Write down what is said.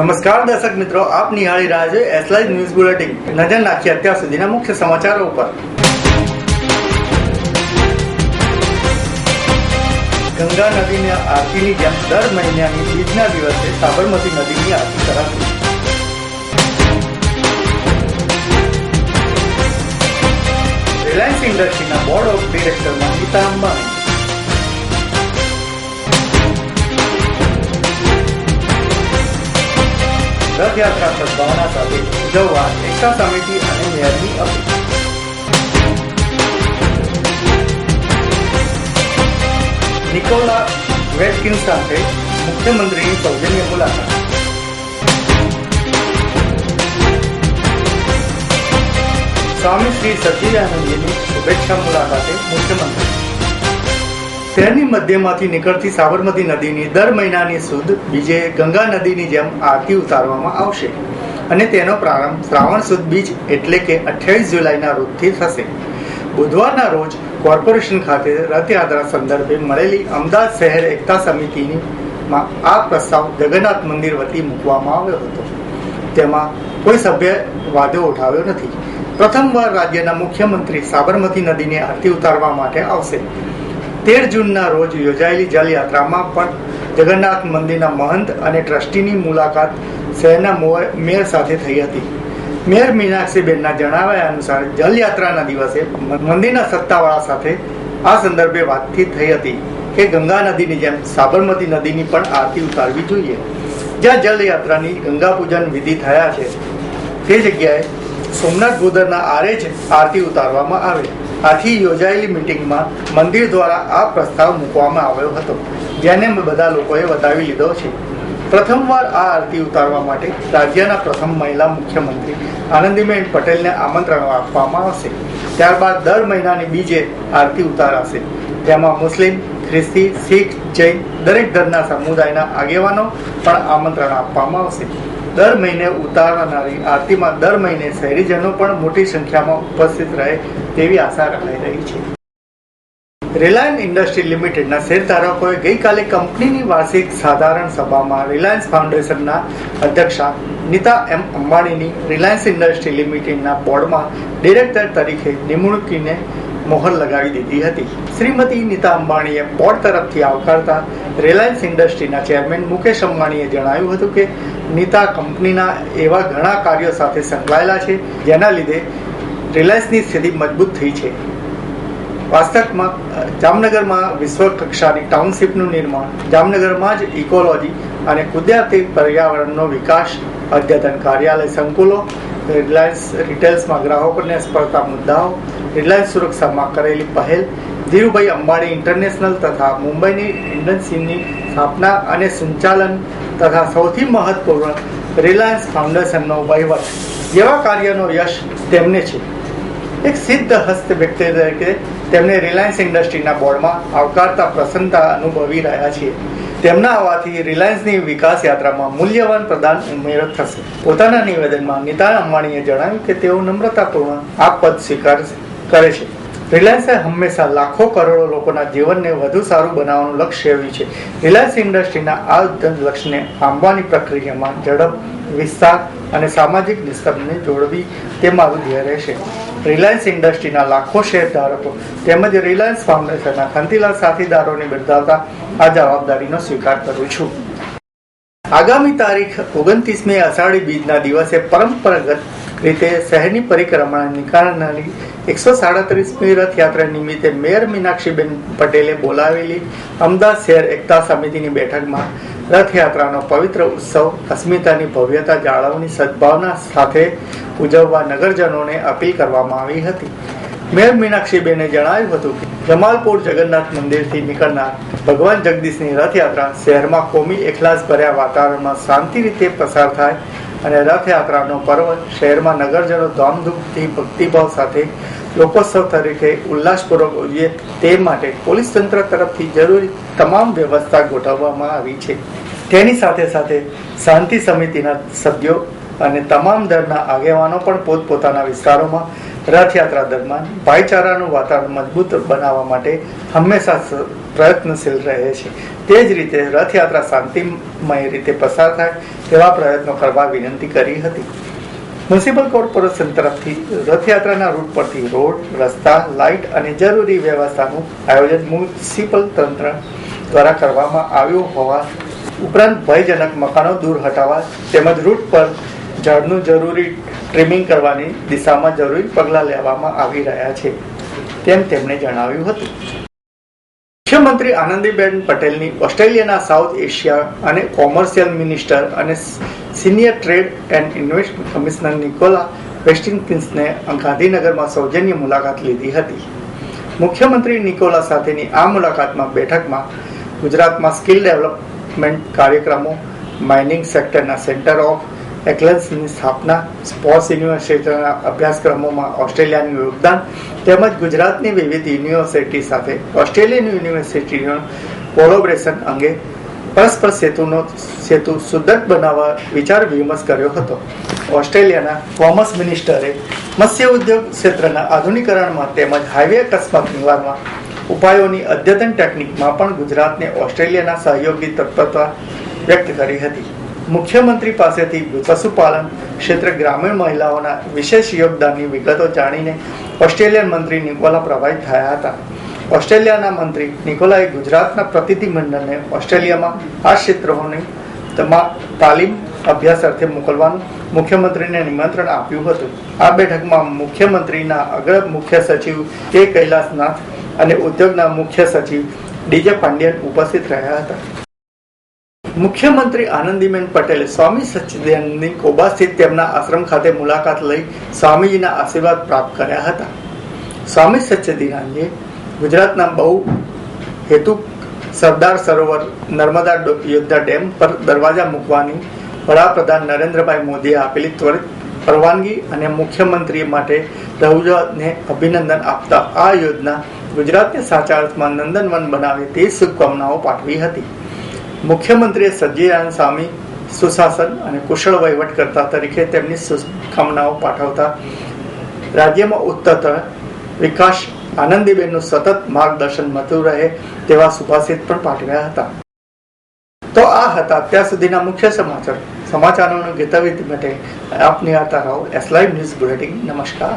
નમસ્કાર દર્શક મિત્રો, આપ નિહાળી રહ્યા છો એસલાઈ ન્યૂઝ બુલેટિન નજર નાખીએ અત્યાર સુધીના મુખ્ય સમાચારો ઉપર. ગંગા નદીની આરતીની જેમ દર મહિનાની બીજના દિવસે સાબરમતી નદીની આરતી કરાશે. રિલાયન્સ ઇન્ડસ્ટ્રીના બોર્ડ ઓફ ડિરેક્ટરમાં ગીતા અંબાણી. રથયાત્રા સદભાવના સાથે ઉજવવા એકતા સમિતિ અને મેયરની અપીલ નિકોલા વેટકિન સાથે મુખ્યમંત્રીની સૌજન્ય મુલાકાત. સ્વામી શ્રી સચ્ચિદાનંદજીની શુભેચ્છા મુલાકાતે મુખ્યમંત્રી. શહેરની મધ્યમાંથી નીકળતી સાબરમતી નદીની દર મહિનાની સુદ બીજે ગંગા નદીની જેમ આરતી ઉતારવામાં આવશે. અને તેનો પ્રારંભ શ્રાવણ સુદ બીજ એટલે કે અઠ્યાવીસ જુલાઈના રોજથી થશે. બુધવારના રોજ કોર્પોરેશન ખાતે રથયાત્રા સંદર્ભે મળેલી અમદાવાદ શહેર એકતા સમિતિની માં આ પ્રસ્તાવ જગન્નાથ મંદિર વતી મૂકવામાં આવ્યો હતો. તેમાં કોઈ સભ્ય વાદો ઉઠાવ્યો નથી. પ્રથમવાર રાજ્યના મુખ્યમંત્રી સાબરમતી નદીની આરતી ઉતારવા માટે આવશે. તેર જૂનના રોજ યોજાયેલી જલયાત્રામાં પણ જગન્નાથ મંદિરના મહંત અને ટ્રસ્ટીની મુલાકાત શહેરના મેયર સાથે થઈ હતી. મેયર મીનાક્ષીબેનના જણાવ્યા અનુસાર જલયાત્રાના દિવસે મંદિરના સત્તાવાળા સાથે આ સંદર્ભે વાતચીત થઈ હતી કે ગંગા નદીની જેમ સાબરમતી નદીની પણ આરતી ઉતારવી જોઈએ. જ્યાં જલયાત્રાની ગંગા પૂજન વિધિ થયા છે, તે જગ્યાએ સોમનાથ ગોદરના આરે જ આરતી ઉતારવામાં આવે. આથી યોજાયેલી મિટિંગમાં મંદિર દ્વારા આ પ્રસ્તાવ મૂકવામાં આવ્યો હતો, જેને બધા લોકોએ વધાવી લીધો છે. પ્રથમવાર આ આરતી ઉતારવા માટે રાજ્યના પ્રથમ મહિલા મુખ્યમંત્રી આનંદીબેન પટેલને આમંત્રણ આપવામાં આવશે. ત્યારબાદ દર મહિનાની બીજે આરતી ઉતારાશે. તેમાં મુસ્લિમ, ખ્રિસ્તી, શીખ, જૈન દરેક ધર્મના સમુદાયના આગેવાનો પણ આમંત્રણ આપવામાં આવશે. દર મહિને ઉતારનારી આરતીમાં દર મહિને શહેરીજનો પણ મોટી સંખ્યામાં ઉપસ્થિત રહે તેવી આશા રખાઈ રહી છે. રિલાયન્સ ઇન્ડસ્ટ્રી લિમિટેડના શેરધારકોએ ગઈકાલે કંપનીની વાર્ષિક સાધારણ સભામાં રિલાયન્સ ફાઉન્ડેશનના અધ્યક્ષા નીતા એમ અંબાણીની રિલાયન્સ ઇન્ડસ્ટ્રી લિમિટેડના બોર્ડમાં ડિરેક્ટર તરીકે નિમણૂકીને મોહર લગાવી દીધી હતી. શ્રીમતી નીતા અંબાણીએ બોર્ડ તરફથી આવકારતા રિલાયન્સ ઇન્ડસ્ટ્રીના ચેરમેન મુકેશ અંબાણીએ જણાવ્યું હતું કે, નીતા કંપનીના એવા ઘણા કાર્યો સાથે સંકળાયેલા છે, જેના લીધે રિલાયન્સની સ્થિતિ મજબૂત થઈ છે. વાસ્તવમાં જામનગરમાં વિશ્વ કક્ષાની ટાઉનશીપનું નિર્માણ, જામનગરમાં જ ઇકોલોજી અને કુદરતી પર્યાવરણનો વિકાસ, અદ્યતન કાર્યાલય સંકુલો, રિલાયન્સ રિટેલ્સમાં ગ્રાહકોને સ્પર્ધા મુદ્દાઓ રિલાયન્સ સુરક્ષામાં કરેલી પહેલ ધીરુભાઈ અંબાણી ઇન્ટરનેશનલ તથા મુંબઈની ઇન્ડસ્ટ્રીની સ્થાપના અને સંચાલન તથા સૌથી મહત્વપૂર્ણ રિલાયન્સ ફાઉન્ડેશનનો વહીવટ. જેવા કાર્યનો યશ તેમને છે. એક સિદ્ધ હસ્ત વ્યક્તિ તરીકે તેમને રિલાયન્સ ઇન્ડસ્ટ્રીના બોર્ડમાં આવકારતા પ્રસન્નતા અનુભવી રહ્યા છીએ. તેમના આવવાથી રિલાયન્સની વિકાસ યાત્રામાં મૂલ્યવાન પ્રદાન ઉમેરો થશે. પોતાના નિવેદનમાં નીતા અંબાણીએ જણાવ્યું કે તેઓ નમ્રતાપૂર્ણ આ પદ સ્વીકાર કરે છે. રિલાયન્સે હંમેશા લાખો કરોડો લોકોના જીવનને વધુ સારું બનાવવાનું લક્ષ્ય સેવ્યું છે. રિલાયન્સ ઇન્ડસ્ટ્રીના આ ઉદ્યમ લક્ષ્યને પામવાની પ્રક્રિયામાં ઝડપ, વિસ્તાર અને સામાજિક નિસ્તરને જોડવી તે મારું ધ્યેય રહેશે. રિલાયન્સ ઇન્ડસ્ટ્રીના લાખો શેરધારકો તેમજ રિલાયન્સ ફાઉન્ડેશનના ખંતીલાલ સાથીદારોને બિરદાવતા આ જવાબદારીનો સ્વીકાર કરું છું. આગામી તારીખ ઓગણત્રીસમી અષાઢી બીજના દિવસે પરંપરાગત રીતે શહેરની પરિક્રમા નીકાળનારી એકસો સાડત્રીસમી રથયાત્રા નિમિત્તે મેયર મીનાક્ષીબેન પટેલે બોલાવેલી અમદાવાદ શહેર એકતા સમિતિની બેઠકમાં રથયાત્રાનો પવિત્ર ઉત્સવ, અસ્મિતાની ભવ્યતા, જાળવણી, સદભાવના સાથે ઉજવવા નગરજનોને અપીલ કરવામાં આવી હતી. મેયર મીનાક્ષીબેને જણાવ્યું હતું કે, જમાલપુર જગન્નાથ મંદિરથી નીકળનાર ભગવાન જગદીશની રથયાત્રા શહેરમાં કોમી એખલાસ ભર્યા વાતાવરણમાં શાંતિ રીતે પસાર થાય અને રથયાત્રાનો પર્વ શહેરમાં નગરજનો ધામધૂમથી ભક્તિભાવ સાથે લોકોત્સવ તરીકે ઉલ્લાસપૂર્વક ઉજવીએ તે માટે પોલીસ તંત્ર તરફથી જરૂરી તમામ વ્યવસ્થા ગોઠવવામાં આવી છે. તેની સાથે સાથે શાંતિ સમિતિના સભ્યો અને તમામ દળના આગેવાનો પણ પોતપોતાના વિસ્તારોમાં રથયાત્રા દરમિયાન ભાઈચારાનું વાતાવરણ મજબૂત બનાવવા માટે હંમેશા પ્રયત્નશીલ રહે છે. તે જ રીતે રથયાત્રા શાંતિમય રીતે પસાર થાય તેવા પ્રયત્નો કરવા વિનંતી કરી હતી. મ્યુનિસિપલ કોર્પોરેશન તરફથી રથયાત્રાના રૂટ પરથી રોડ, રસ્તા, લાઇટ અને જરૂરી વ્યવસ્થાનું આયોજન મ્યુનિસિપલ તંત્ર દ્વારા કરવામાં આવ્યું હોવા ઉપરાંત ભયજનક મકાનો દૂર હટાવવા તેમજ રૂટ પર ઝાડનું જરૂરી ટ્રીમિંગ કરવાની દિશામાં જરૂરી પગલાં લેવામાં આવી રહ્યા છે, તેમ તેમણે જણાવ્યું હતું. મુખ્યમંત્રી આનંદીબેન પટેલની ઓસ્ટ્રેલિયાના સાઉથ એશિયા અને કોમર્શિયલ મિનિસ્ટર અને senior trade and investment commissioner Nicola વેસ્ટિંગ્ટન્સને ગાંધીનગરમાં સૌજન્ય મુલાકાત લીધી હતી. મુખ્યમંત્રી નિકોલા સાથેની આ મુલાકાતમાં બેઠકમાં ગુજરાતમાં સ્કિલ ડેવલપમેન્ટ કાર્યક્રમો, માઇનિંગ સેક્ટરના સેન્ટર ઓફ એક્સલન્સની સ્થાપના સ્પોર્ટ્સ યુનિવર્સિટીના અભ્યાસક્રમોમાં ઓસ્ટ્રેલિયાનું યોગદાન તેમજ ગુજરાતની વિવિધ યુનિવર્સિટી સાથે ઓસ્ટ્રેલિયન યુનિવર્સિટીનું કોલોબરેશન અંગે પરસ્પર સેતુનો સેતુ સુદૃઢ બનાવવા વિચાર વિમર્શ કર્યો હતો. ઓસ્ટ્રેલિયાના કોમર્સ મિનિસ્ટરે મત્સ્ય ઉદ્યોગ ક્ષેત્રના આધુનિકરણમાં તેમજ હાઈવે અકસ્માત નિવારણમાં ઉપાયોની અદ્યતન ટેકનિકમાં પણ ગુજરાતને ઓસ્ટ્રેલિયાના સહયોગી તત્પરતા વ્યક્ત કરી હતી. મુખ્યમંત્રી પાસેથી પશુપાલન ક્ષેત્ર ગ્રામીણ મહિલાઓના વિશેષ યોગદાનની વિગતો જાણીને ઓસ્ટ્રેલિયન મંત્રી નિકોલા પ્રભાવિત થયા હતા. ઓસ્ટ્રેલિયાના મંત્રી નિકોલાએ ગુજરાતના પ્રતિનિધિમંડળને ઓસ્ટ્રેલિયામાં આ ક્ષેત્રોની તમામ તાલીમ અભ્યાસ અર્થે મોકલવાનું મુખ્યમંત્રીને નિમંત્રણ આપ્યું હતું. આ બેઠકમાં મુખ્યમંત્રીના અગ્ર મુખ્ય સચિવ કે કૈલાસનાથ અને ઉદ્યોગના મુખ્ય સચિવ ડીજે પાંડ્યન ઉપસ્થિત રહ્યા હતા. મુખ્યમંત્રી આનંદીબેન પટેલે સ્વામી સચ્ચિદાનંદની કોબા સ્થિત તેમના આશ્રમ ખાતે મુલાકાત લઈ સ્વામીજીના આશીર્વાદ પ્રાપ્ત કર્યા હતા. સ્વામી સચ્ચિદાનંદે ગુજરાતના બહુ હેતુ સરદાર સરોવર નર્મદા યોદ્ધા ડેમ પર દરવાજા મૂકવાની વડાપ્રધાન નરેન્દ્રભાઈ મોદીએ આપેલી ત્વરિત પરવાનગી અને મુખ્યમંત્રી માટે રહુજાને અભિનંદન આપતા આ યોજના ગુજરાતને સાચા અર્થમાં નંદનવન બનાવે તે શુભકામનાઓ પાઠવી હતી. મુખ્યમંત્રીએ સજ્જિદાનંદ સ્વામી, સુશાસન અને કુશળ વહીવટકર્તા તરીકે તેમની શુભકામનાઓ પાઠવતા રાજ્યમાં ઉત્તર વિકાસ આનંદીબેનનું સતત માર્ગદર્શન મળતું રહે તેવા સુભાષિત પણ પાઠવ્યા હતા. તો આ હતા અત્યાર સુધીના મુખ્ય સમાચાર. સમાચારોનું ગીતવિત માટે આપ નિહાળતા રહો એસ લાઈવ ન્યૂઝ બુલેટિન નમસ્કાર.